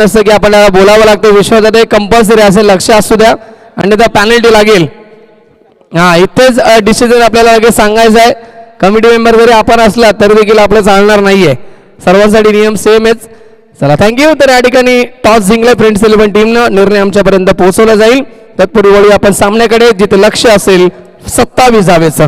असतं की आपल्याला बोलावं लागतं विश्वासात हे कंपल्सरी असेल लक्ष असू द्या. आणि त्या पॅनल्टी लागेल. हा इथेच डिसिजन आपल्याला लगेच सांगायचं आहे. कमिटी मेंबर जरी आपण असला तरी देखील आपलं चालणार नाही आहे सर्वांसाठी नियम सेम आहेच चला थँक्यू तर या ठिकाणी टॉस जिंकला फ्रेंड्स इलेव्हन टीमनं निर्णय आमच्यापर्यंत पोहोचवला जाईल. तत्पूर्वी वळू आपण सामन्याकडे जिथे लक्ष असेल सत्तावीस धावेचं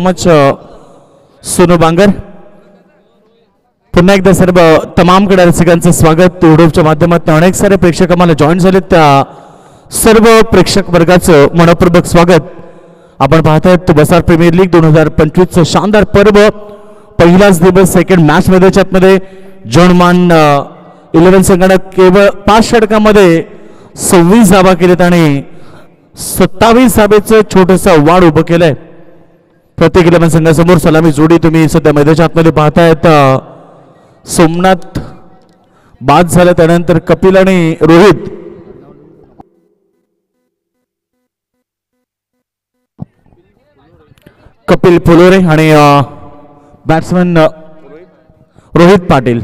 मच सोनू बांगर. पुन्हा एकदा सर्व तमाम कडा रसिकांचं स्वागत. युट्यूबच्या माध्यमातून अनेक सारे प्रेक्षक आम्हाला जॉईन झालेत. त्या सर्व प्रेक्षक वर्गाचं मनपूर्वक स्वागत. आपण पाहतायत बसार प्रीमियर लीग दोन हजार पंचवीसचं शानदार पर्व. पहिलाच दिवस सेकंड मॅच मध्ये मध्ये जॉनमान इलेव्हन संघानं केवळ पाच षटकामध्ये सव्वीस धावा केलेत आणि सत्तावीस धाबेचं छोटंसं वाढ उभं केलंय. प्रत्येक इलेव्हन संघासमोर सलामी जोडी तुम्ही सध्या मैदानाच्या आतमध्ये पाहतायत. सोमनाथ बाद झाला त्यानंतर कपिल आणि रोहित. कपिल फुलोरे आणि बॅट्समन रोहित पाटील.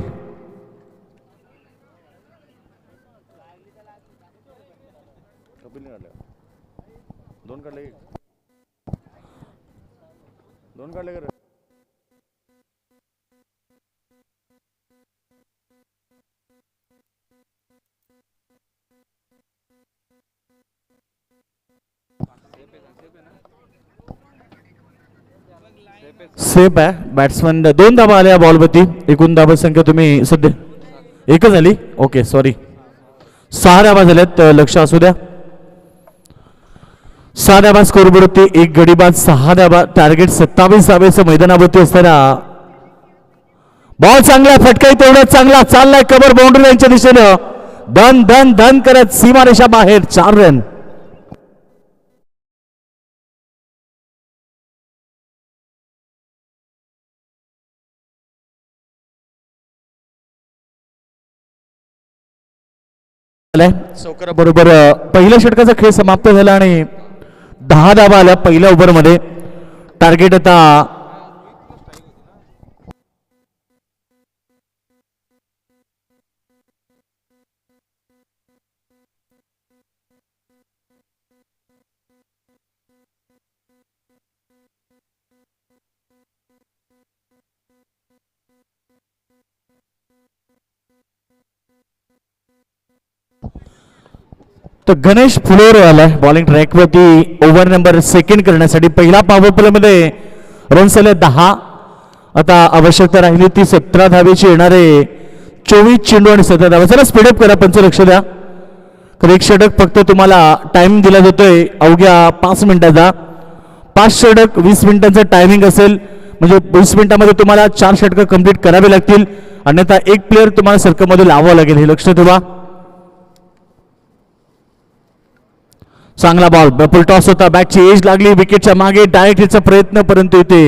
सेफ आहे बॅट्समन दोन धाबा आल्या बॉलवरती एकूण धाबा संख्या तुम्ही सध्या एकच झाली? ओके सॉरी सहा धाबा झाल्यात लक्ष असू द्या. सहा धाबा स्कोरबोर्डवरती एक गडीबाद सहा धाबा टार्गेट सत्तावीस धाब्याचं मैदानावरती असताना. बॉल चांगला फटकाही तेवढा चांगला. चाललाय कबर बाउंड्री यांच्या दिशेनं. धन धन धन करत सीमारेषा बाहेर. चार रन आलाय चौकाराबरोबर पहिल्या षटकाचा खेळ समाप्त झाला आणि दहा धावा आल्या पहिल्या ओव्हरमध्ये. टार्गेट आता तर गणेश फुलोरे आलाय बॉलिंग ट्रॅकवरती ओव्हर नंबर सेकंड करण्यासाठी पहिला पॉवर प्लेमध्ये रन्स आले दहा. आता आवश्यकता राहिली ती सतरा धावेची येणारे. चोवीस चेंडू आणि सतरा धावा. चला स्पीडअप करा पंच लक्ष द्या. तर एक षटक फक्त तुम्हाला टाइम दिला जातोय. अवघ्या पाच मिनिटाचा. पाच षटक वीस मिनिटांचं टायमिंग असेल. म्हणजे वीस मिनिटामध्ये तुम्हाला चार षटकं कंप्लीट करावे लागतील. अन्यथा एक प्लेअर तुम्हाला सर्कलमध्ये लावावं लागेल. हे लक्ष ठेवा. चांगला बॉल बपल टॉस होता. बॅटची एज लागली. विकेटच्या मागे डायरेक्ट याचा प्रयत्न परंतु इथे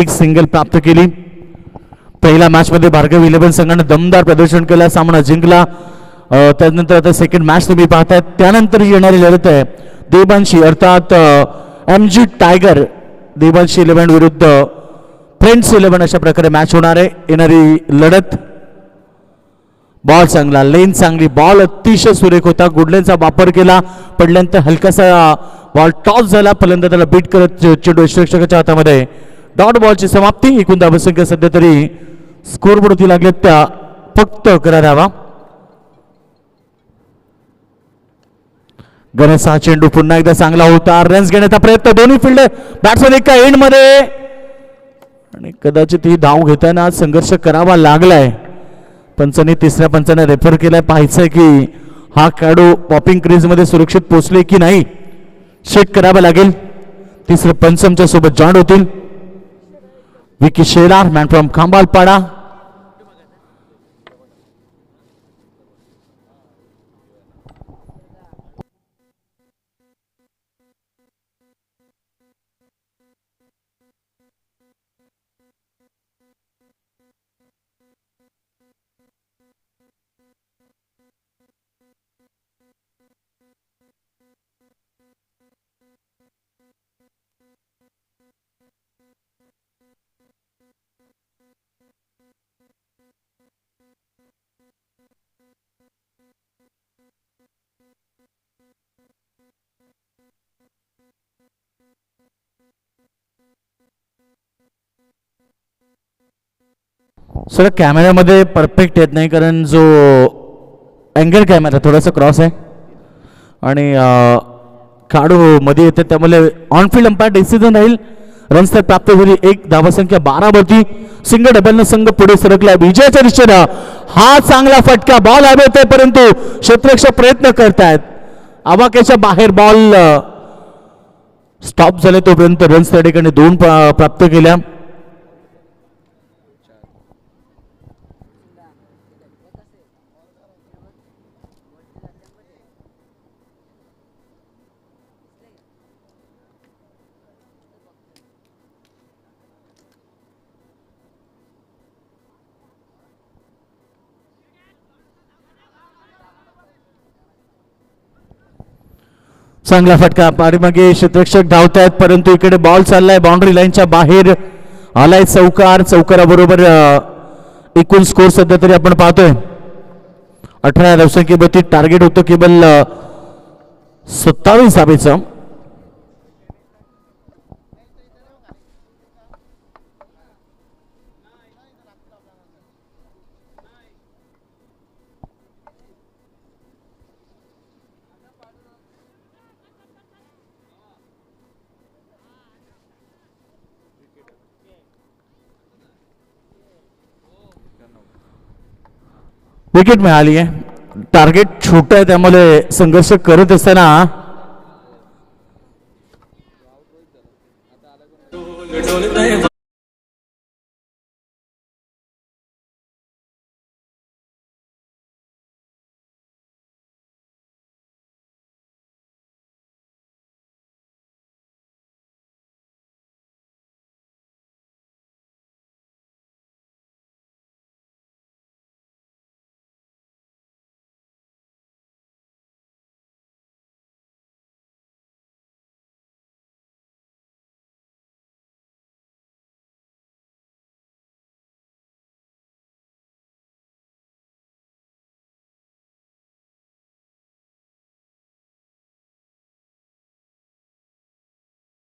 एक सिंगल प्राप्त केली. पहिल्या मॅच मध्ये भार्गव इलेव्हन संघाने दमदार प्रदर्शन केलं. सामना जिंकला. त्यानंतर आता सेकंड मॅच तुम्ही पाहताय. त्यानंतर येणारी लढत आहे देवांशी अर्थात M G tiger Devanshi eleven विरुद्ध फ्रेंड्स इलेव्हन अशा प्रकारे मॅच होणार आहे. येणारी लढत बॉल चांगला लेन चांगली बॉल अतिशय सुरेख होता. गुडलेनचा वापर केला. पडल्यानंतर हलकासा बॉल टॉस झाला. फलंदा त्याला बीट करत चेंडू शिक्षकाच्या हातामध्ये. डॉट बॉलची समाप्ती. एकूण धावसंख्या सध्या तरी स्कोरबोर्डवरती लागल्यात त्या फक्त अकरा धावा. गणेश हा चेंडू पुन्हा एकदा चांगला होता. रन्स घेण्याचा प्रयत्न. दोन्ही फिल्ड बॅट्समॅन एका एंडमध्ये आणि कदाचित ही धाव घेताना संघर्ष करावा लागलाय. पंचांनी तिसऱ्या पंचाने रेफर केलाय पाहायचंय की हा खेळाडू पॉपिंग क्रीजमध्ये सुरक्षित पोहोचले की नाही? चेक करावं लागेल. तिसरं पंचमच्या सोबत जॉईन होतील. Vicky Shelar man from Khambalpada. Sir कॅमेऱ्यामध्ये परफेक्ट येत नाही कारण जो अँगल कॅमेरा थोडासा क्रॉस आहे. आणि अं, मध्ये येते त्यामुळे ऑन फील्ड अंपायर डिसिजन राहील. रन्स तर प्राप्त झाली एक धावसंख्या बारा वरती. सिंगल डबलनं संघ पुढे सरकला. विजयाच्या दिशेनं हा चांगला फटका बॉल हवे परंतु क्षेत्ररक्षक प्रयत्न करतायत. आवाक्याच्या बाहेर बॉल स्टॉप झाले तोपर्यंत रन्स त्या ठिकाणी दोन प्राप्त केल्या. चांगला फटका. पाठीमागे क्षेत्ररक्षक धावतायत परंतु इकडे बॉल चाललाय. बाउंड्री लाईनच्या बाहेर आलाय चौकार. चौकाराबरोबर एकूण स्कोर सध्या तरी आपण पाहतोय. अठरा धावसंख्येवरती टार्गेट होतं केवळ सत्तावीस धावेचं विकेट मिळाली आहे टार्गेट छोटं आहे त्यामुळे संघर्ष करत असताना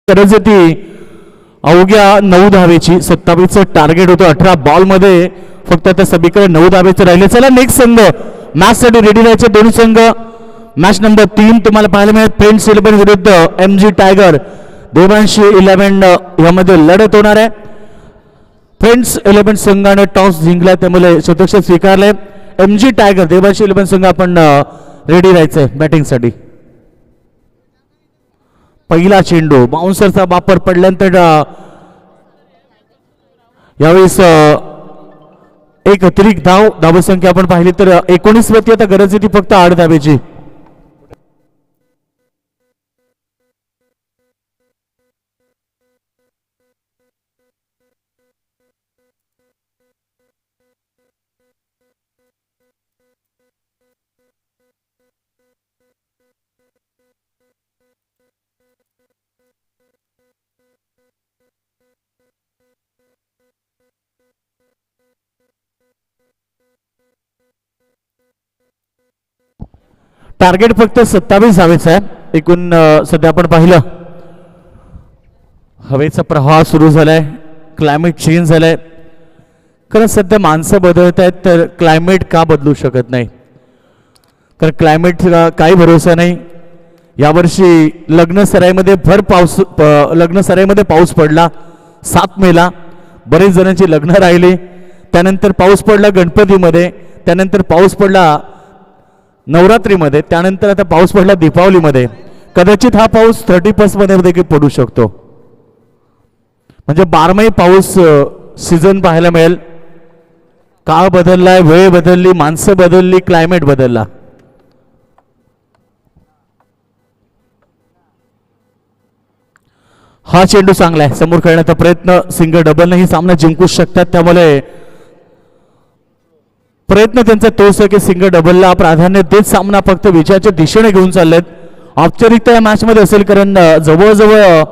गरज होती अवघ्या नऊ धावेची सत्तावीसचं टार्गेट होतं. अठरा बॉलमध्ये फक्त आता सगळीकडे नऊ धावेचं राहिले. चला नेक्स्ट संघ. मॅचसाठी रेडी राहायचे दोन्ही संघ. मॅच नंबर तीन तुम्हाला पाहायला मिळेल. फ्रेंड्स इलेव्हन विरुद्ध M G tiger Devanshi eleven यामध्ये लढत होणार आहे. फ्रेंड्स इलेव्हन संघाने टॉस जिंकला. त्यामुळे शतक स्वीकारले. M G tiger Devanshi eleven संघ आपण रेडी राहायचंय बॅटिंगसाठी पहिला चेंडू बाउन्सरचा वापर पडल्यानंतर यावेळेस एक अतिरिक्त धाव धावसंख्या आपण पाहिली तर एकोणीस वरती आता गरज आहे ती फक्त आठ धावेची. टार्गेट फक्त सत्तावीस धावेचं आहे. एकूण सध्या आपण पाहिलं हवेचा प्रवाह सुरू झालाय क्लायमेट चेंज झालाय. कारण सध्या माणसं बदलत आहेत तर क्लायमेट का बदलू शकत नाही? कारण क्लायमेट काही भरोसा नाही. यावर्षी लग्न सराईमध्ये भर पाऊस प- लग्न सराईमध्ये पाऊस पडला सात मेला. बरेच जणांची लग्न राहिली. त्यानंतर पाऊस पडला गणपतीमध्ये. त्यानंतर पाऊस पडला नवरात्रीमध्ये त्यानंतर आता पाऊस पडला दीपावलीमध्ये. कदाचित हा पाऊस थर्टी मध्ये देखील पडू शकतो. म्हणजे बारमाही पाऊस सीझन पाहायला मिळेल. काळ बदललाय वेळ बदलली माणसं बदलली क्लायमेट बदलला. हा चेंडू चांगला आहे. समोर खेळण्याचा प्रयत्न सिंगल डबलनेही सामना जिंकू शकतात. त्यामुळे प्रयत्न त्यांचा तोच आहे की सिंगल डबलला प्राधान्य देत सामना फक्त विजयाच्या दिशेने घेऊन चाललेत. औपचारिकता या मॅचमध्ये असेल कारण जवळजवळ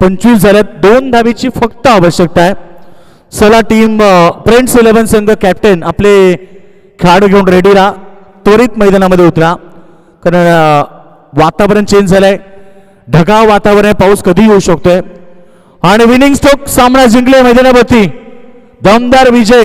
पंचवीस झाल्यात. दोन धावीची फक्त आवश्यकता आहे. चला टीम फ्रेंड्स इलेव्हन संघ कॅप्टन आपले खेळाडू घेऊन रेडी राहा. त्वरित मैदानामध्ये उतरा. कारण वातावरण चेंज झालंय. ढगाळ वातावरण आहे. पाऊस कधी येऊ शकतोय. आणि विनिंग स्ट्रोक सामना जिंकले मैदानावरती. दमदार विजय.